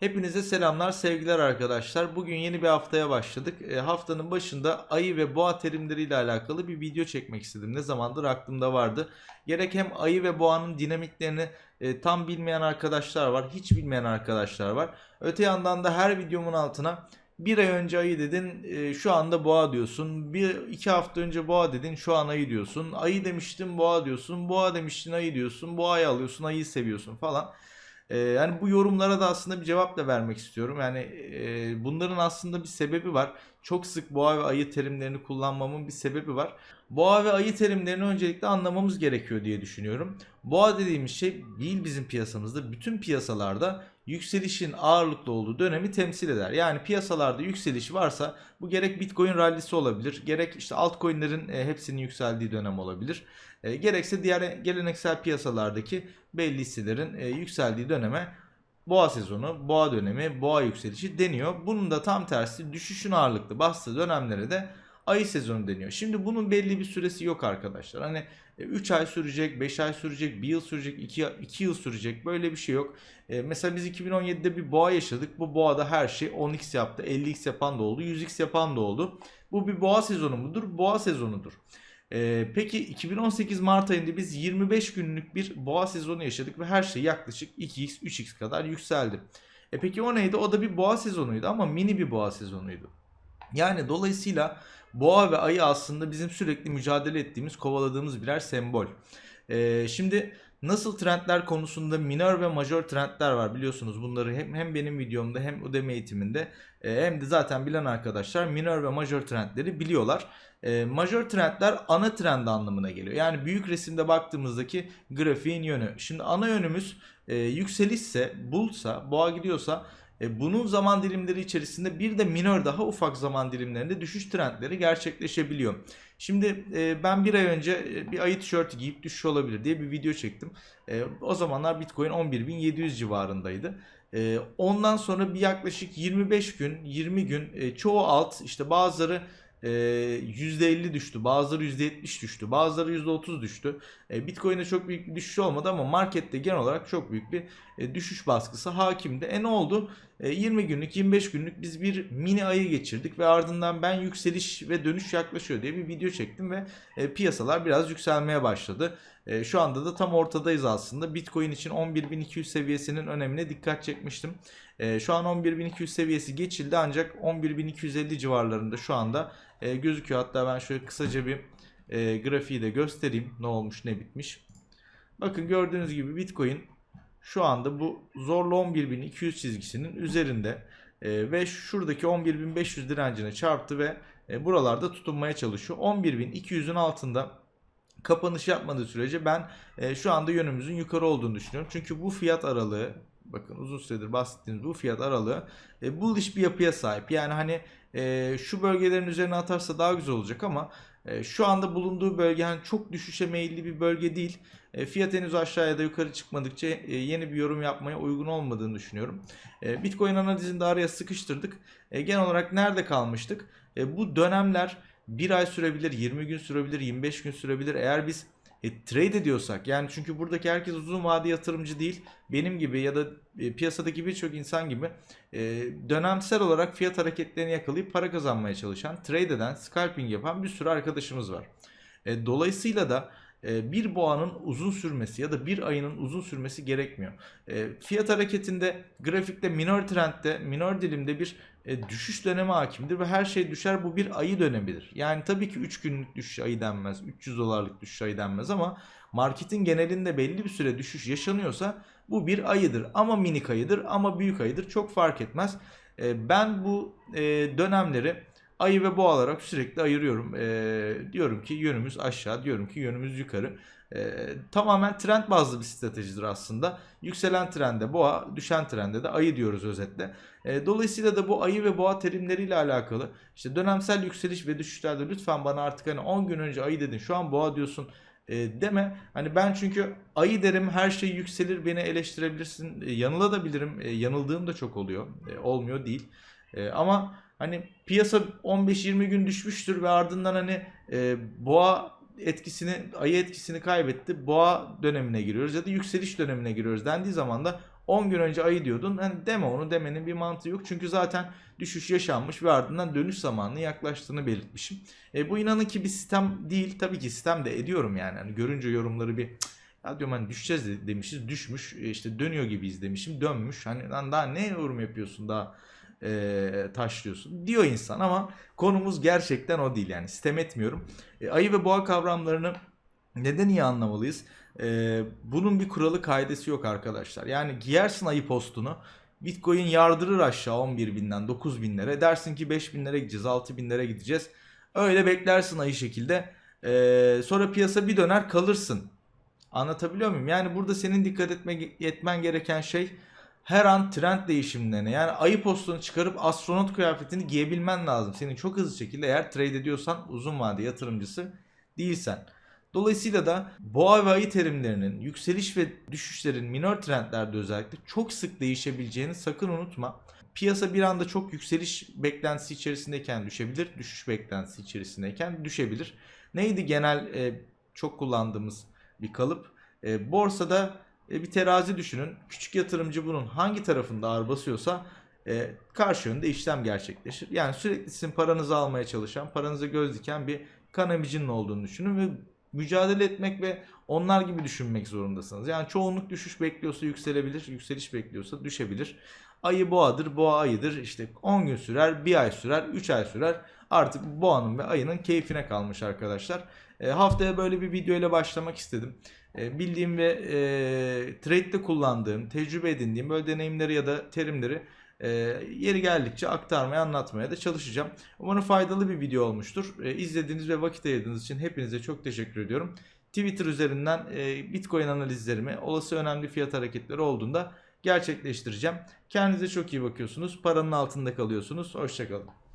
Hepinize selamlar, sevgiler arkadaşlar. Bugün yeni bir haftaya başladık. E, haftanın başında ayı ve boğa terimleriyle alakalı bir video çekmek istedim. Ne zamandır aklımda vardı. Gerek hem ayı ve boğanın dinamiklerini e, tam bilmeyen arkadaşlar var, hiç bilmeyen arkadaşlar var. Öte yandan da her videomun altına bir ay önce ayı dedin, e, şu anda boğa diyorsun. Bir iki hafta önce boğa dedin, şu an ayı diyorsun. Ayı demiştin, boğa diyorsun. Boğa demiştin, ayı diyorsun. Boğayı alıyorsun, ayıyı seviyorsun falan. Ee, yani bu yorumlara da aslında bir cevap da vermek istiyorum. Yani e, bunların aslında bir sebebi var. Çok sık boğa ve ayı terimlerini kullanmamın bir sebebi var. Boğa ve ayı terimlerini öncelikle anlamamız gerekiyor diye düşünüyorum. Boğa dediğimiz şey değil bizim piyasamızda, bütün piyasalarda yükselişin ağırlıklı olduğu dönemi temsil eder. Yani piyasalarda yükseliş varsa bu gerek Bitcoin rallisi olabilir, gerek işte altcoin'lerin e, hepsinin yükseldiği dönem olabilir. E, gerekse diğer geleneksel piyasalardaki belli hisselerin e, yükseldiği döneme boğa sezonu, boğa dönemi, boğa yükselişi deniyor. Bunun da tam tersi düşüşün ağırlıklı bastığı dönemlere de ayı sezonu deniyor. Şimdi bunun belli bir süresi yok arkadaşlar. Hani 3 ay sürecek, 5 ay sürecek, 1 yıl sürecek, 2, 2 yıl sürecek böyle bir şey yok. E, mesela biz 2017'de bir boğa yaşadık. Bu boğada her şey 10x yaptı, 50x yapan da oldu, 100x yapan da oldu. Bu bir boğa sezonu mudur? Boğa sezonudur. Ee, peki 2018 Mart ayında biz 25 günlük bir boğa sezonu yaşadık ve her şey yaklaşık 2x 3x kadar yükseldi. E peki o neydi? O da bir boğa sezonuydu ama mini bir boğa sezonuydu. Yani dolayısıyla boğa ve ayı aslında bizim sürekli mücadele ettiğimiz, kovaladığımız birer sembol. Ee, şimdi nasıl trendler konusunda minor ve major trendler var biliyorsunuz bunları hem, hem benim videomda hem Udemy eğitiminde e, hem de zaten bilen arkadaşlar minor ve major trendleri biliyorlar. E, major trendler ana trend anlamına geliyor. Yani büyük resimde baktığımızdaki grafiğin yönü. Şimdi ana yönümüz e, yükselişse, bullsa, boğa gidiyorsa e, bunun zaman dilimleri içerisinde bir de minor daha ufak zaman dilimlerinde düşüş trendleri gerçekleşebiliyor. Şimdi e, ben bir ay önce e, bir ayı tişörtü giyip düşüş olabilir diye bir video çektim. E, o zamanlar Bitcoin 11.700 civarındaydı. E, ondan sonra bir yaklaşık 25 gün, 20 gün e, çoğu alt işte bazıları %50 düştü, bazıları %70 düştü, bazıları %30 düştü. Bitcoin'e çok büyük bir düşüş olmadı ama markette genel olarak çok büyük bir düşüş baskısı hakimdi. E ne oldu? 20 günlük, 25 günlük biz bir mini ayı geçirdik ve ardından ben yükseliş ve dönüş yaklaşıyor diye bir video çektim ve piyasalar biraz yükselmeye başladı. Şu anda da tam ortadayız aslında. Bitcoin için 11.200 seviyesinin önemine dikkat çekmiştim. Şu an 11.200 seviyesi geçildi ancak 11.250 civarlarında şu anda e, gözüküyor. Hatta ben şöyle kısaca bir e, grafiği de göstereyim. Ne olmuş ne bitmiş. Bakın gördüğünüz gibi Bitcoin şu anda bu zorlu 11.200 çizgisinin üzerinde e, ve şuradaki 11.500 direncine çarptı ve e, buralarda tutunmaya çalışıyor. 11.200'ün altında kapanış yapmadığı sürece ben e, şu anda yönümüzün yukarı olduğunu düşünüyorum. Çünkü bu fiyat aralığı bakın uzun süredir bahsettiğimiz bu fiyat aralığı e, bullish bir yapıya sahip. Yani hani e, şu bölgelerin üzerine atarsa daha güzel olacak ama e, şu anda bulunduğu bölge hani çok düşüşe meyilli bir bölge değil. E, fiyat henüz aşağıya da yukarı çıkmadıkça e, yeni bir yorum yapmaya uygun olmadığını düşünüyorum. E, Bitcoin analizini de araya sıkıştırdık. E, genel olarak nerede kalmıştık? E, bu dönemler bir ay sürebilir, 20 gün sürebilir, 25 gün sürebilir. Eğer biz e, trade ediyorsak yani çünkü buradaki herkes uzun vade yatırımcı değil. Benim gibi ya da e, piyasadaki birçok insan gibi e, dönemsel olarak fiyat hareketlerini yakalayıp para kazanmaya çalışan, trade eden, scalping yapan bir sürü arkadaşımız var. E, dolayısıyla da bir boğanın uzun sürmesi ya da bir ayının uzun sürmesi gerekmiyor. E, fiyat hareketinde grafikte minor trendde, minor dilimde bir e, düşüş dönemi hakimdir ve her şey düşer bu bir ayı dönemidir. Yani tabii ki 3 günlük düşüş ayı denmez, 300 dolarlık düşüş ayı denmez ama marketin genelinde belli bir süre düşüş yaşanıyorsa bu bir ayıdır. Ama minik ayıdır ama büyük ayıdır çok fark etmez. Ben bu dönemleri ayı ve boğa olarak sürekli ayırıyorum. E, diyorum ki yönümüz aşağı, diyorum ki yönümüz yukarı. E, tamamen trend bazlı bir stratejidir aslında. Yükselen trende boğa, düşen trende de ayı diyoruz özetle. E, dolayısıyla da bu ayı ve boğa terimleriyle alakalı işte dönemsel yükseliş ve düşüşlerde lütfen bana artık hani 10 gün önce ayı dedin şu an boğa diyorsun e, deme. Hani ben çünkü ayı derim her şey yükselir beni eleştirebilirsin. E, yanılabilirim. E, yanıldığım da çok oluyor. E, olmuyor değil. E, ama Hani piyasa 15-20 gün düşmüştür ve ardından hani e, boğa etkisini, ayı etkisini kaybetti. Boğa dönemine giriyoruz ya da yükseliş dönemine giriyoruz dendiği zaman da 10 gün önce ayı diyordun. Hani deme onu demenin bir mantığı yok. Çünkü zaten düşüş yaşanmış ve ardından dönüş zamanının yaklaştığını belirtmişim. E, bu inanın ki bir sistem değil. Tabii ki sistem de ediyorum yani. Hani görünce yorumları bir "Cık, ya diyorum hani düşeceğiz de- demişiz. Düşmüş. E, işte dönüyor gibiyiz demişim. Dönmüş. Hani lan daha ne yorum yapıyorsun daha e, taşlıyorsun diyor insan ama konumuz gerçekten o değil yani sistem etmiyorum. E, ayı ve boğa kavramlarını neden iyi anlamalıyız? E, bunun bir kuralı kaidesi yok arkadaşlar. Yani giyersin ayı postunu Bitcoin yardırır aşağı 11 binden 9 binlere. Dersin ki 5 binlere gideceğiz 6 binlere gideceğiz. Öyle beklersin ayı şekilde. E, sonra piyasa bir döner kalırsın. Anlatabiliyor muyum? Yani burada senin dikkat etme, etmen gereken şey her an trend değişimlerine yani ayı postunu çıkarıp astronot kıyafetini giyebilmen lazım. Senin çok hızlı şekilde eğer trade ediyorsan uzun vade yatırımcısı değilsen. Dolayısıyla da boğa ve ayı terimlerinin yükseliş ve düşüşlerin minor trendlerde özellikle çok sık değişebileceğini sakın unutma. Piyasa bir anda çok yükseliş beklentisi içerisindeyken düşebilir, düşüş beklentisi içerisindeyken düşebilir. Neydi genel e, çok kullandığımız bir kalıp? E, borsada e, bir terazi düşünün. Küçük yatırımcı bunun hangi tarafında ağır basıyorsa e, karşı yönde işlem gerçekleşir. Yani sürekli sizin paranızı almaya çalışan, paranıza göz diken bir kanamicinin olduğunu düşünün ve mücadele etmek ve onlar gibi düşünmek zorundasınız. Yani çoğunluk düşüş bekliyorsa yükselebilir, yükseliş bekliyorsa düşebilir. Ayı boğadır, boğa ayıdır. İşte 10 gün sürer, 1 ay sürer, 3 ay sürer. Artık boğanın ve ayının keyfine kalmış arkadaşlar. E, haftaya böyle bir video ile başlamak istedim. E, bildiğim ve e, trade'de kullandığım, tecrübe edindiğim böyle deneyimleri ya da terimleri e, yeri geldikçe aktarmaya, anlatmaya da çalışacağım. Umarım faydalı bir video olmuştur. E, izlediğiniz ve vakit ayırdığınız için hepinize çok teşekkür ediyorum. Twitter üzerinden e, Bitcoin analizlerimi, olası önemli fiyat hareketleri olduğunda gerçekleştireceğim. Kendinize çok iyi bakıyorsunuz. Paranın altında kalıyorsunuz. Hoşçakalın.